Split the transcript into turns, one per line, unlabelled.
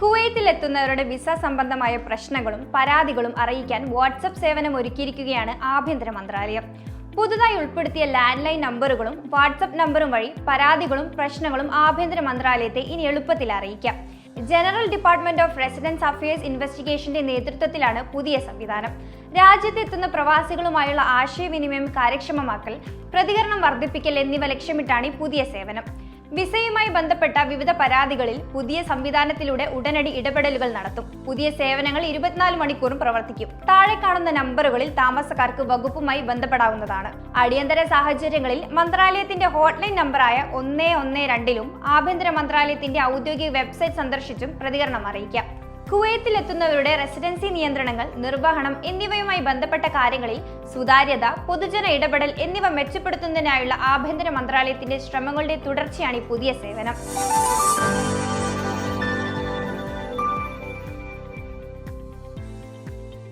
കുവൈത്തിലെത്തുന്നവരുടെ visa സംബന്ധമായ പ്രശ്നങ്ങളും പരാതികളും അറിയിക്കാൻ വാട്സപ്പ് സേവനം ഒരുക്കിയിരിക്കുകയാണ് ആഭ്യന്തര മന്ത്രാലയം. പുതുതായി ഉൾപ്പെടുത്തിയ ലാൻഡ് ലൈൻ നമ്പറുകളും വാട്സപ്പ് നമ്പറും വഴി പരാതികളും പ്രശ്നങ്ങളും ആഭ്യന്തര മന്ത്രാലയത്തെ ഇനി എളുപ്പത്തിൽ അറിയിക്കാം. General department of residence affairs ഇൻവെസ്റ്റിഗേഷന്റെ നേതൃത്വത്തിലാണ് പുതിയ സംവിധാനം. രാജ്യത്തെത്തുന്ന പ്രവാസികളുമായുള്ള ആശയവിനിമയം കാര്യക്ഷമമാക്കൽ പ്രതികരണം വർദ്ധിപ്പിക്കൽ എന്നിവ ലക്ഷ്യമിട്ടാണ് ഈ പുതിയ സേവനം. വിസയുമായി ബന്ധപ്പെട്ട വിവിധ പരാതികളിൽ പുതിയ സംവിധാനത്തിലൂടെ ഉടനടി ഇടപെടലുകൾ നടത്തും. പുതിയ സേവനങ്ങൾ ഇരുപത്തിനാല് മണിക്കൂറും പ്രവർത്തിക്കും. താഴെ കാണുന്ന നമ്പറുകളിൽ താമസക്കാർക്ക് വകുപ്പുമായി ബന്ധപ്പെടാവുന്നതാണ്. അടിയന്തര സാഹചര്യങ്ങളിൽ മന്ത്രാലയത്തിന്റെ ഹോട്ട്ലൈൻ നമ്പറായ ഒന്ന് ഒന്ന് രണ്ടിലും ആഭ്യന്തര മന്ത്രാലയത്തിന്റെ ഔദ്യോഗിക വെബ്സൈറ്റ് സന്ദർശിച്ചും പ്രതികരണം അറിയിക്കാം. കുവൈത്തിലെത്തുന്നവരുടെ റെസിഡൻസി നിയന്ത്രണങ്ങൾ നിർവഹണം എന്നിവയുമായി ബന്ധപ്പെട്ട കാര്യങ്ങളിൽ സുതാര്യത പൊതുജന ഇടപെടൽ എന്നിവ മെച്ചപ്പെടുത്തുന്നതിനായുള്ള ആഭ്യന്തര മന്ത്രാലയത്തിന്റെ ശ്രമങ്ങളുടെ തുടർച്ചയാണ് ഈ പുതിയ സേവനം.